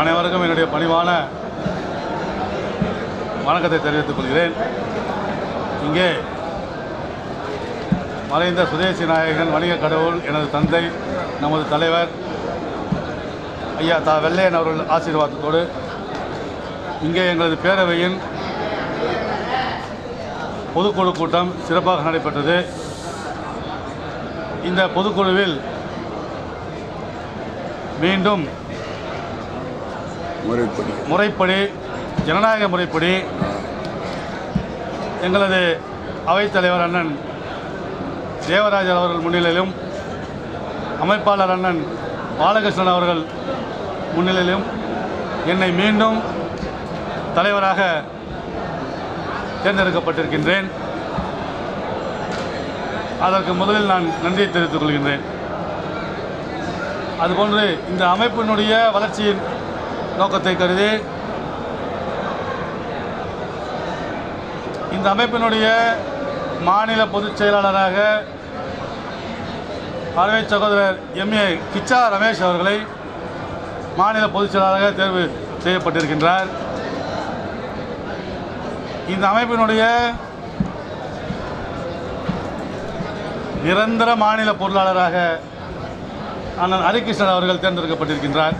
அனைவருக்கும் என்னுடைய பணிவான வணக்கத்தை தெரிவித்துக் கொள்கிறேன். இங்கே மறைந்த சுதேசி நாயகன் வணிக கடவுள் எனது தந்தை நமது தலைவர் ஐயா தா. வெள்ளையன் அவர்கள் ஆசீர்வாதத்தோடு இங்கே எங்களது பேரவையின் பொதுக்குழு கூட்டம் சிறப்பாக நடைபெற்றது. இந்த பொதுக்குழுவில் மீண்டும் முறைப்படி. முறைப்படி ஜனநாயக முறைப்படி எங்களது அவைத்தலைவர் அண்ணன் தேவராஜர் அவர்கள் முன்னிலையிலும் அமைப்பாளர் அண்ணன் பாலகிருஷ்ணன் அவர்கள் முன்னிலையிலும் என்னை மீண்டும் தலைவராக தேர்ந்தெடுக்கப்பட்டிருக்கின்றேன். அதற்கு முதலில் நான் நன்றியை தெரிவித்துக் கொள்கின்றேன். அதுபோன்று இந்த அமைப்பினுடைய வளர்ச்சியின் நோக்கத்தை கருதி இந்த அமைப்பினுடைய மாநில பொதுச் செயலாளராக அறவை சகோதரர் எம்ஏ கிச்சா ரமேஷ் அவர்களை மாநில பொதுச் செயலாளராக தேர்வு செய்யப்பட்டிருக்கின்றார். இந்த அமைப்பினுடைய நிரந்தர மாநில பொருளாளராக அண்ணன் ஹரிகிருஷ்ணன் அவர்கள் தேர்ந்தெடுக்கப்பட்டிருக்கின்றார்.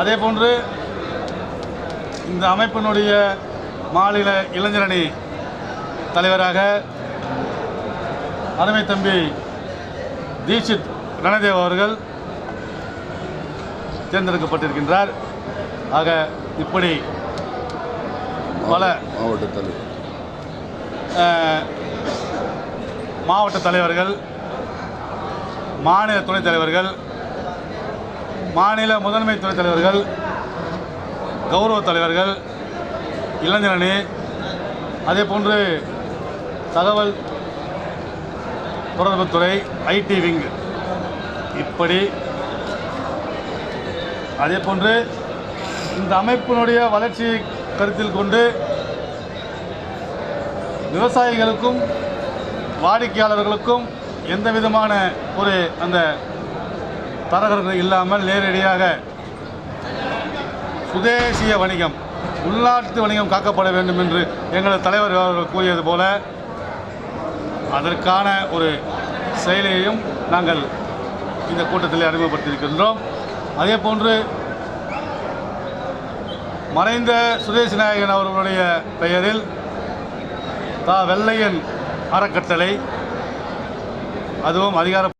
அதே போன்று இந்த அமைப்பினுடைய மாநில இளைஞரணி தலைவராக அருமை தம்பி தீட்சித் ரணதேவ் அவர்கள் தேர்ந்தெடுக்கப்பட்டிருக்கின்றார். ஆக இப்படி பல மாவட்ட தலைவர் மாவட்ட தலைவர்கள் மாநில துணைத் தலைவர்கள் மாநில முதன்மை துணைத் தலைவர்கள் கௌரவ தலைவர்கள் இளைஞரணி அதே போன்று தகவல் தொடர்புத்துறை ஐடி விங். இப்படி அதே போன்று இந்த அமைப்பினுடைய வளர்ச்சியை கருத்தில் கொண்டு விவசாயிகளுக்கும் வாடிக்கையாளர்களுக்கும் எந்த விதமான ஒரு அந்த தரகர்கள் இல்லாமல் நேரடியாக சுதேசிய வணிகம் உள்நாட்டு வணிகம் காக்கப்பட வேண்டும் என்று எங்களது தலைவர் அவர்கள் கூறியது போல அதற்கான ஒரு செயலையும் நாங்கள் இந்த கூட்டத்தில் அறிமுகப்படுத்தியிருக்கின்றோம். அதே போன்று மறைந்த சுதேசி நாயகன் அவர்களுடைய பெயரில் தா. வெள்ளையன் அறக்கட்டளை அதுவும் அதிகார